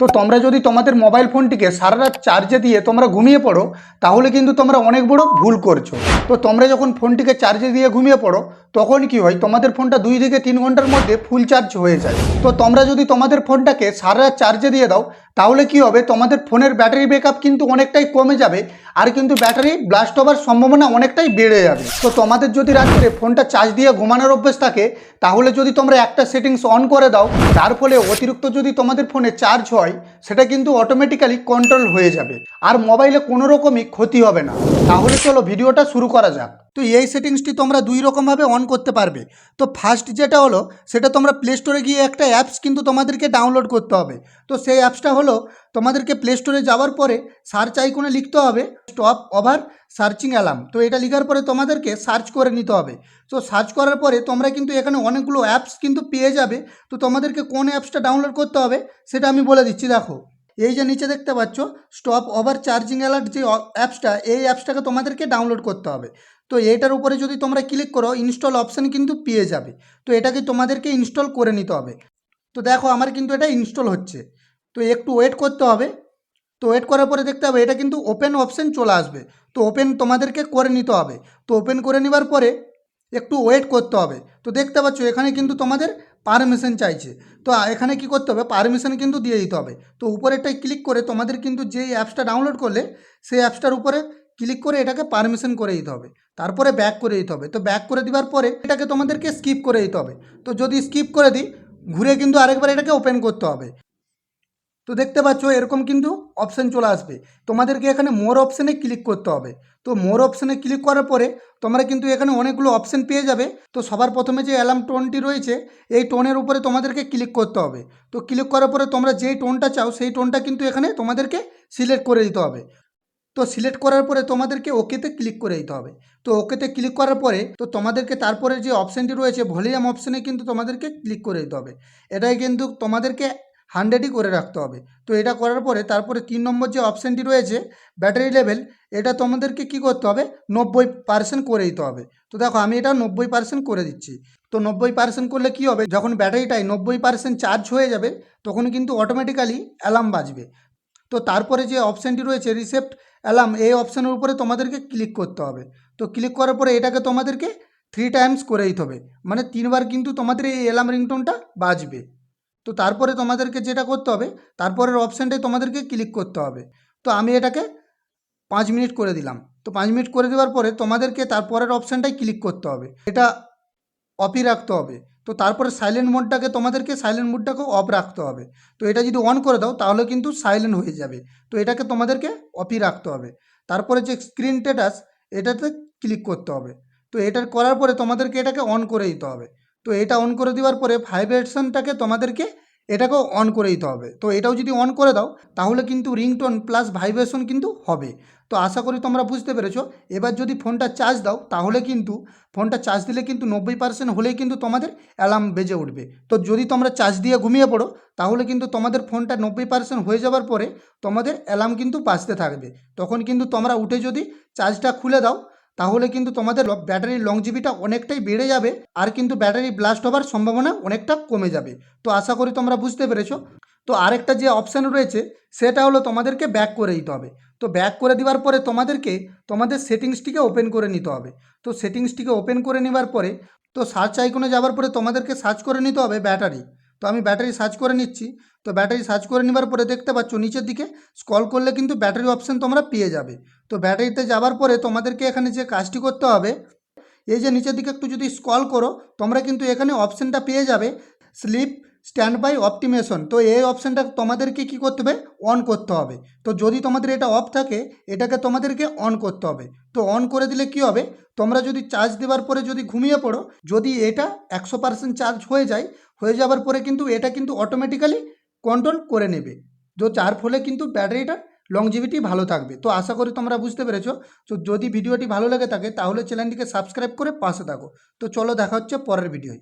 তো তোমরা যদি তোমাদের মোবাইল ফোনটিকে সারা রাত চার্জে দিয়ে তোমরা ঘুমিয়ে পড়ো, তাহলে কিন্তু তোমরা অনেক বড় ভুল করছ। তো তোমরা যখন ফোনটিকে চার্জে দিয়ে ঘুমিয়ে পড়ো তখন কি হয়, তোমাদের ফোনটা দুই থেকে তিন ঘণ্টার মধ্যে ফুল চার্জ হয়ে যায়। তো তোমরা যদি তোমাদের ফোনটাকে সারা রাত চার্জে দিয়ে দাও, তাহলে কি হবে, তোমাদের ফোনের ব্যাটারি ব্যাকআপ কিন্তু অনেকটাই কমে যাবে, আর কিন্তু ব্যাটারি ব্লাস্ট হওয়ার সম্ভাবনা অনেকটাই বেড়ে যাবে। তো তোমাদের যদি রাত্রে ফোনটা চার্জ দিয়ে ঘুমানোর অভ্যেস থাকে, তাহলে যদি তোমরা একটা সেটিংস অন করে দাও, তার ফলে অতিরিক্ত যদি তোমাদের ফোনে চার্জ হয়, সেটা কিন্তু অটোমেটিক্যালি কন্ট্রোল হয়ে যাবে। আর মোবাইলে কোনো রকমই ক্ষতি হবে না। তাহলে চলো ভিডিওটা শুরু করা যাক। তো এই সেটিংসটি তোমরা দুই রকমভাবে অন করতে পারবে। তো ফার্স্ট যেটা হলো, সেটা তোমরা প্লে স্টোরে গিয়ে একটা অ্যাপস কিন্তু তোমাদেরকে ডাউনলোড করতে হবে। তো সেই অ্যাপসটা হলো, তোমাদেরকে প্লে স্টোরে যাওয়ার পরে সার্চ আইকনে লিখতে হবে স্টপ ওভার সার্চিং অ্যালার্ম তো এটা লিখার পরে তোমাদেরকে সার্চ করে নিতে হবে। তো সার্চ করার পরে তোমরা কিন্তু এখানে অনেকগুলো অ্যাপস কিন্তু পেয়ে যাবে। তো তোমাদেরকে কোন অ্যাপসটা ডাউনলোড করতে হবে, সেটা আমি বলে দিচ্ছি, দেখো। এই যে নিচে দেখতে পাচ্ছ স্টপ ওভার চার্জিং অ্যালার্ট যে অ্যাপসটা এই অ্যাপসটাকে তোমাদেরকে ডাউনলোড করতে হবে। তো এটার উপরে যদি তোমরা ক্লিক করো ইনস্টল অপশান কিন্তু পেয়ে যাবে। তো এটাকে তোমাদেরকে ইনস্টল করে নিতে হবে। তো দেখো, আমার কিন্তু এটা ইনস্টল হচ্ছে। তো একটু ওয়েট করতে হবে। তো ওয়েট করার পরে দেখতে হবে, এটা কিন্তু ওপেন অপশান চলে আসবে। তো ওপেন তোমাদেরকে করে নিতে হবে। তো ওপেন করে নেবার পরে একটু ওয়েট করতে হবে। তো দেখতে পাচ্ছ, এখানে কিন্তু তোমাদের পারমিশন চাইছে। তো এখানে কি করতে হবে? পারমিশন কিন্তু দিয়ে দিতে হবে। তো উপরেরটায় ক্লিক করে তোমাদের কিন্তু যেই অ্যাপসটা ডাউনলোড করলে, সেই অ্যাপসটার উপরে ক্লিক করে এটাকে পারমিশন করে দিতে হবে। তারপরে ব্যাক করে দিতে হবে। তো ব্যাক করে দেওয়ার পরে এটাকে তোমাদেরকে স্কিপ করে দিতে হবে। তো যদি স্কিপ করে দিই, ঘুরে কিন্তু আরেকবার এটাকে ওপেন করতে হবে। তো দেখতে পাচ্ছ, এরকম কিন্তু অপশান চলে আসবে। তোমাদেরকে এখানে মোর অপশানে ক্লিক করতে হবে। তো মোর অপশানে ক্লিক করার পরে তোমরা কিন্তু এখানে অনেকগুলো অপশান পেয়ে যাবে। তো সবার প্রথমে যে অ্যালার্ম টোনটি রয়েছে, এই টোনের উপরে তোমাদেরকে ক্লিক করতে হবে। তো ক্লিক করার পরে তোমরা যেই টোনটা চাও, সেই টোনটা কিন্তু এখানে তোমাদেরকে সিলেক্ট করে দিতে হবে। তো সিলেক্ট করার পরে তোমাদেরকে ওকেতে ক্লিক করে দিতে হবে। তো ওকেতে ক্লিক করার পরে তো তোমাদেরকে তারপরে যে অপশানটি রয়েছে ভলিউম অপশানে কিন্তু তোমাদেরকে ক্লিক করে দিতে হবে। এটাই কিন্তু তোমাদেরকে হান্ড্রেডই করে রাখতে হবে। তো এটা করার পরে তারপরে তিন নম্বর যে অপশানটি রয়েছে ব্যাটারি লেভেল এটা তোমাদেরকে কি করতে হবে? নব্বই পার্সেন্ট করে দিতে হবে। তো দেখো, আমি এটা নব্বই পার্সেন্ট করে দিচ্ছি। তো নব্বই পার্সেন্ট করলে কি হবে? যখন ব্যাটারিটাই নব্বই পার্সেন্ট চার্জ হয়ে যাবে, তখন কিন্তু অটোমেটিক্যালি অ্যালার্ম বাজবে। তো তারপরে যে অপশানটি রয়েছে রিসেপ্ট অ্যালার্ম এই অপশানের উপরে তোমাদেরকে ক্লিক করতে হবে। তো ক্লিক করার পরে এটাকে তোমাদেরকে থ্রি টাইমস করে দিতে হবে। মানে তিনবার কিন্তু তোমাদের এই অ্যালার্ম রিংটোনটা বাজবে। তো তারপরে তোমাদেরকে যেটা করতে হবে, তারপরের অপশানটায় তোমাদেরকে ক্লিক করতে হবে। তো আমি এটাকে পাঁচ মিনিট করে দিলাম। তো পাঁচ মিনিট করে দেওয়ার পরে তোমাদেরকে তারপরের অপশানটায় ক্লিক করতে হবে। এটা অফই রাখতে হবে। তো তারপরে সাইলেন্ট মোডটাকে তোমাদেরকে সাইলেন্ট মোডটাকেও অফ রাখতে হবে। তো এটা যদি অন করে দাও, তাহলে কিন্তু সাইলেন্ট হয়ে যাবে। তো এটাকে তোমাদেরকে অফই রাখতে হবে। তারপরে যে স্ক্রিন স্ট্যাটাস এটাতে ক্লিক করতে হবে। তো এটার করার পরে তোমাদেরকে এটাকে অন করে দিতে হবে। তো এটা অন করে দেওয়ার পরে ভাইব্রেশনটাকে তোমাদেরকে এটাকেও অন করে দিতে হবে। তো এটাও যদি অন করে দাও, তাহলে কিন্তু রিংটোন প্লাস ভাইব্রেশন কিন্তু হবে। তো আশা করি তোমরা বুঝতে পেরেছ। এবার যদি ফোনটা চার্জ দাও, তাহলে কিন্তু ফোনটা চার্জ দিলে কিন্তু নব্বই পার্সেন্ট হলেই কিন্তু তোমাদের অ্যালার্ম বেজে উঠবে। তো যদি তোমরা চার্জ দিয়ে ঘুমিয়ে পড়ো, তাহলে কিন্তু তোমাদের ফোনটা নব্বই পার্সেন্ট হয়ে যাওয়ার পরে তোমাদের অ্যালার্ম কিন্তু বাজতে থাকবে। তখন কিন্তু তোমরা উঠে যদি চার্জটা খুলে দাও তাহলে কিন্তু তোমাদের ব্যাটারির লংজিবিটা অনেকটাই বেড়ে যাবে আর কিন্তু ব্যাটারি ব্লাস্ট হওয়ার সম্ভাবনা অনেকটা কমে যাবে। তো আশা করি তোমরা বুঝতে পেরেছ। তো আরেকটা যে অপশান রয়েছে, সেটা হলো তোমাদেরকে ব্যাক করে দিতে হবে। তো ব্যাক করে দেওয়ার পরে তোমাদেরকে তোমাদের সেটিংসটিকে ওপেন করে নিতে হবে। তো সেটিংসটিকে ওপেন করে নেওয়ার পরে, তো সার্চ আইকনে যাওয়ার পরে তোমাদেরকে সার্চ করে নিতে হবে ব্যাটারি। তো আমি ব্যাটারি সার্চ করে নিচ্ছি। তো ব্যাটারি সার্চ করে নেবার পরে দেখতে পাচ্ছ নিচের দিকে স্কল করলে কিন্তু ব্যাটারি অপশান তোমরা পেয়ে যাবে। তো ব্যাটারিতে যাবার পরে তোমাদেরকে এখানে যে কাজটি করতে হবে, এই যে নিচের দিকে একটু যদি স্কল করো, তোমরা কিন্তু এখানে অপশানটা পেয়ে যাবে। স্লিপ স্ট্যান্ড বাই অপটিমেশন তো এই অপশানটা তোমাদেরকে কি করতে হবে? অন করতে হবে। তো যদি তোমাদের এটা অফ থাকে, এটাকে তোমাদেরকে অন করতে হবে। তো অন করে দিলে কি হবে? তোমরা যদি চার্জ দেওয়ার পরে যদি ঘুমিয়ে পড়ো, যদি এটা একশো পার্সেন্ট চার্জ হয়ে যায়, হয়ে যাওয়ার পরে কিন্তু এটা কিন্তু অটোমেটিক্যালি কন্ট্রোল করে নেবে। তো যার ফলে কিন্তু ব্যাটারিটার লংজিভিটি ভালো থাকবে। তো আশা করি তোমরা বুঝতে পেরেছ। তো যদি ভিডিওটি ভালো লেগে থাকে, তাহলে চ্যানেলটিকে সাবস্ক্রাইব করে পাশে থাকো। তো চলো দেখা হচ্ছে পরের ভিডিওয়